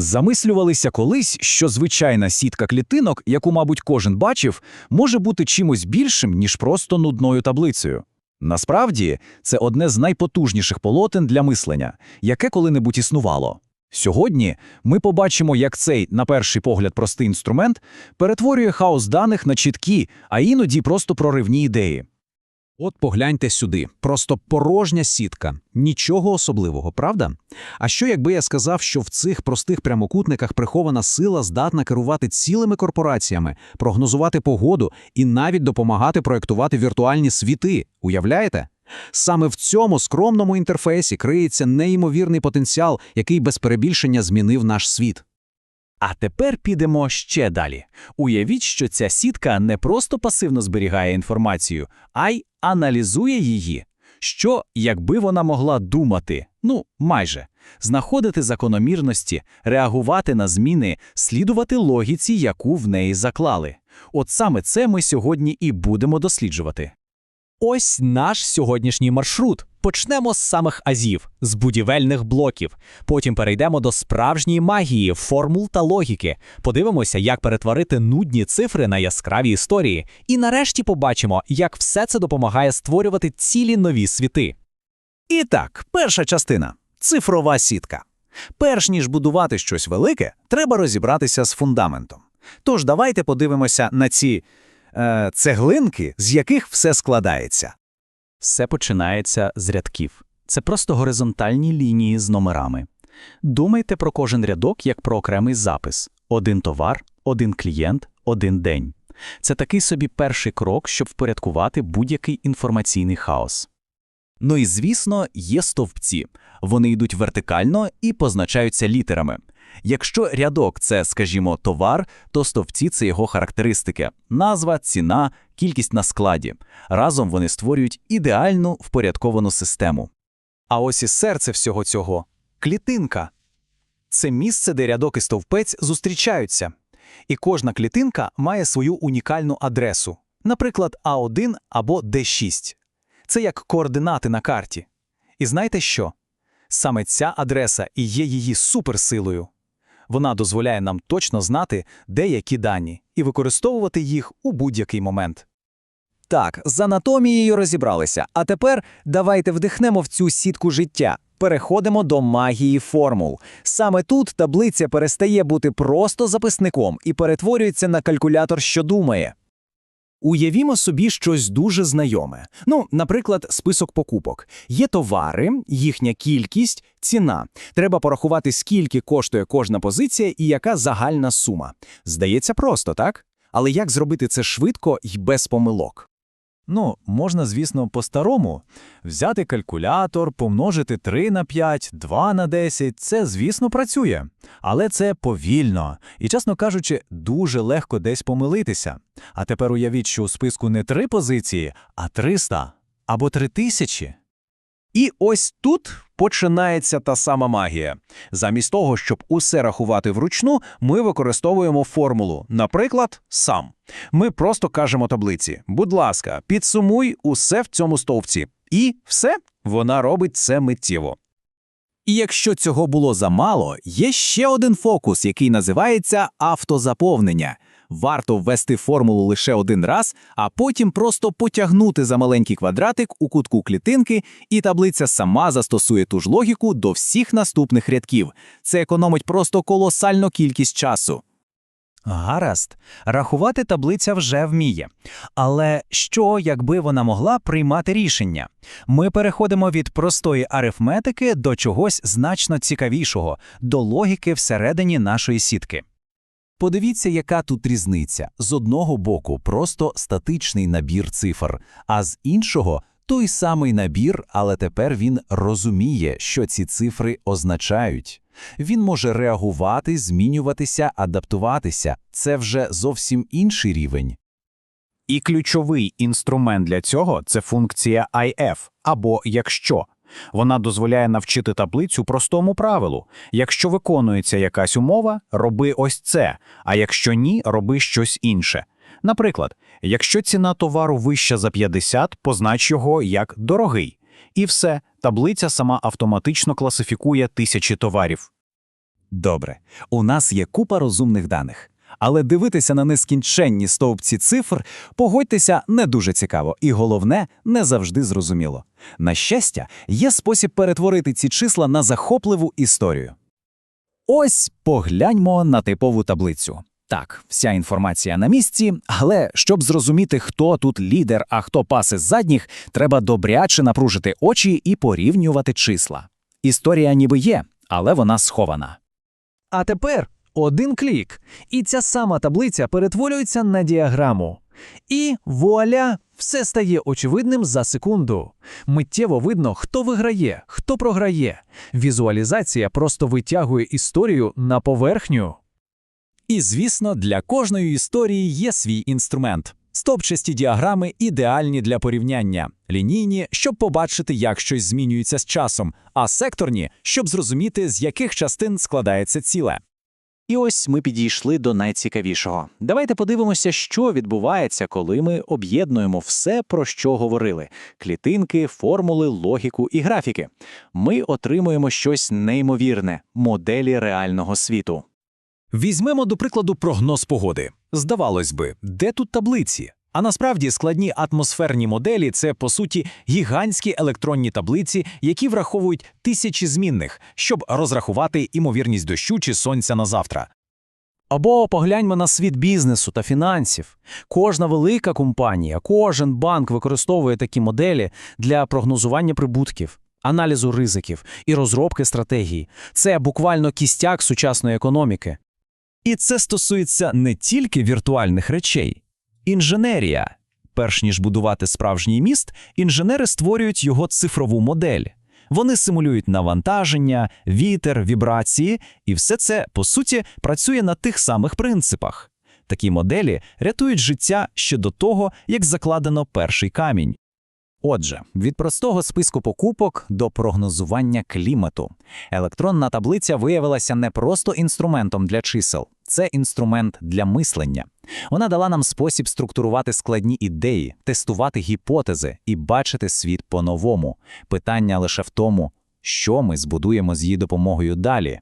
Замислювалися колись, що звичайна сітка клітинок, яку, мабуть, кожен бачив, може бути чимось більшим, ніж просто нудною таблицею. Насправді, це одне з найпотужніших полотен для мислення, яке коли-небудь існувало. Сьогодні ми побачимо, як цей, на перший погляд, простий інструмент перетворює хаос даних на чіткі, а іноді просто проривні ідеї. От погляньте сюди, просто порожня сітка, нічого особливого, правда? А що якби я сказав, що в цих простих прямокутниках прихована сила здатна керувати цілими корпораціями, прогнозувати погоду і навіть допомагати проєктувати віртуальні світи, уявляєте? Саме в цьому скромному інтерфейсі криється неймовірний потенціал, який без перебільшення змінив наш світ. А тепер підемо ще далі. Уявіть, що ця сітка не просто пасивно зберігає інформацію, а й аналізує її. Що, якби вона могла думати, ну, майже, знаходити закономірності, реагувати на зміни, слідувати логіці, яку в неї заклали. От саме це ми сьогодні і будемо досліджувати. Ось наш сьогоднішній маршрут. Почнемо з самих азів, з будівельних блоків. Потім перейдемо до справжньої магії, формул та логіки. Подивимося, як перетворити нудні цифри на яскраві історії. І нарешті побачимо, як все це допомагає створювати цілі нові світи. І так, перша частина цифрова сітка. Перш ніж будувати щось велике, треба розібратися з фундаментом. Тож давайте подивимося на ці е, цеглинки, з яких все складається. Все починається з рядків. Це просто горизонтальні лінії з номерами. Думайте про кожен рядок як про окремий запис: один товар, один клієнт, один день. Це такий собі перший крок, щоб впорядкувати будь-який інформаційний хаос. Ну і звісно, є стовпці. Вони йдуть вертикально і позначаються літерами. Якщо рядок це, скажімо, товар, то стовпці це його характеристики: назва, ціна, кількість на складі. Разом вони створюють ідеальну впорядковану систему. А ось і серце всього цього клітинка. Це місце, де рядок і стовпець зустрічаються. І кожна клітинка має свою унікальну адресу, наприклад, А1 або Д6. Це як координати на карті. І знаєте що? Саме ця адреса і є її суперсилою. Вона дозволяє нам точно знати, де які дані, і використовувати їх у будь-який момент. Так, з анатомією розібралися. А тепер давайте вдихнемо в цю сітку життя. Переходимо до магії формул. Саме тут таблиця перестає бути просто записником і перетворюється на калькулятор, що думає. Уявімо собі щось дуже знайоме. Ну, наприклад, список покупок. Є товари, їхня кількість, ціна. Треба порахувати, скільки коштує кожна позиція і яка загальна сума. Здається, просто, так? Але як зробити це швидко і без помилок? Ну, можна, звісно, по-старому. Взяти калькулятор, помножити 3 на 5, 2 на 10 – це, звісно, працює. Але це повільно і, чесно кажучи, дуже легко десь помилитися. А тепер уявіть, що у списку не три позиції, а 300 або 3000. І ось тут починається та сама магія. Замість того, щоб усе рахувати вручну, ми використовуємо формулу, наприклад, сам. Ми просто кажемо таблиці: будь ласка, підсумуй усе в цьому стовпці. І все, вона робить це миттєво. І якщо цього було замало, є ще один фокус, який називається автозаповнення. Варто ввести формулу лише один раз, а потім просто потягнути за маленький квадратик у кутку клітинки, і таблиця сама застосує ту ж логіку до всіх наступних рядків. Це економить просто колосальну кількість часу. Гаразд, рахувати таблиця вже вміє. Але що, якби вона могла приймати рішення? Ми переходимо від простої арифметики до чогось значно цікавішого, до логіки всередині нашої сітки. Подивіться, яка тут різниця. З одного боку просто статичний набір цифр, а з іншого той самий набір, але тепер він розуміє, що ці цифри означають. Він може реагувати, змінюватися, адаптуватися. Це вже зовсім інший рівень. І ключовий інструмент для цього це функція IF або якщо. Вона дозволяє навчити таблицю простому правилу. Якщо виконується якась умова, роби ось це, а якщо ні, роби щось інше. Наприклад, якщо ціна товару вища за 50, познач його як дорогий. І все, таблиця сама автоматично класифікує тисячі товарів. Добре, у нас є купа розумних даних. Але дивитися на нескінченні стовпці цифр, погодьтеся, не дуже цікаво, і головне, не завжди зрозуміло. На щастя, є спосіб перетворити ці числа на захопливу історію. Ось погляньмо на типову таблицю. Так, вся інформація на місці, але щоб зрозуміти, хто тут лідер, а хто паси з задніх, треба добряче напружити очі і порівнювати числа. Історія ніби є, але вона схована. А тепер один клік, і ця сама таблиця перетворюється на діаграму. І вуаля, все стає очевидним за секунду. Миттєво видно, хто виграє, хто програє. Візуалізація просто витягує історію на поверхню. І, звісно, для кожної історії є свій інструмент. Стопчасті діаграми ідеальні для порівняння, лінійні, щоб побачити, як щось змінюється з часом, а секторні, щоб зрозуміти, з яких частин складається ціле. І ось ми підійшли до найцікавішого. Давайте подивимося, що відбувається, коли ми об'єднуємо все, про що говорили: клітинки, формули, логіку і графіки. Ми отримуємо щось неймовірне моделі реального світу. Візьмемо, до прикладу, прогноз погоди. Здавалось би, де тут таблиці? А насправді складні атмосферні моделі це, по суті, гігантські електронні таблиці, які враховують тисячі змінних, щоб розрахувати імовірність дощу чи сонця на завтра. Або погляньмо на світ бізнесу та фінансів. Кожна велика компанія, кожен банк використовує такі моделі для прогнозування прибутків, аналізу ризиків і розробки стратегій. Це буквально кістяк сучасної економіки. І це стосується не тільки віртуальних речей. Інженерія. Перш ніж будувати справжній міст, інженери створюють його цифрову модель. Вони симулюють навантаження, вітер, вібрації, і все це, по суті, працює на тих самих принципах. Такі моделі рятують життя ще до того, як закладено перший камінь. Отже, від простого списку покупок до прогнозування клімату. Електронна таблиця виявилася не просто інструментом для чисел, це інструмент для мислення. Вона дала нам спосіб структурувати складні ідеї, тестувати гіпотези і бачити світ по-новому. Питання лише в тому, що ми збудуємо з її допомогою далі.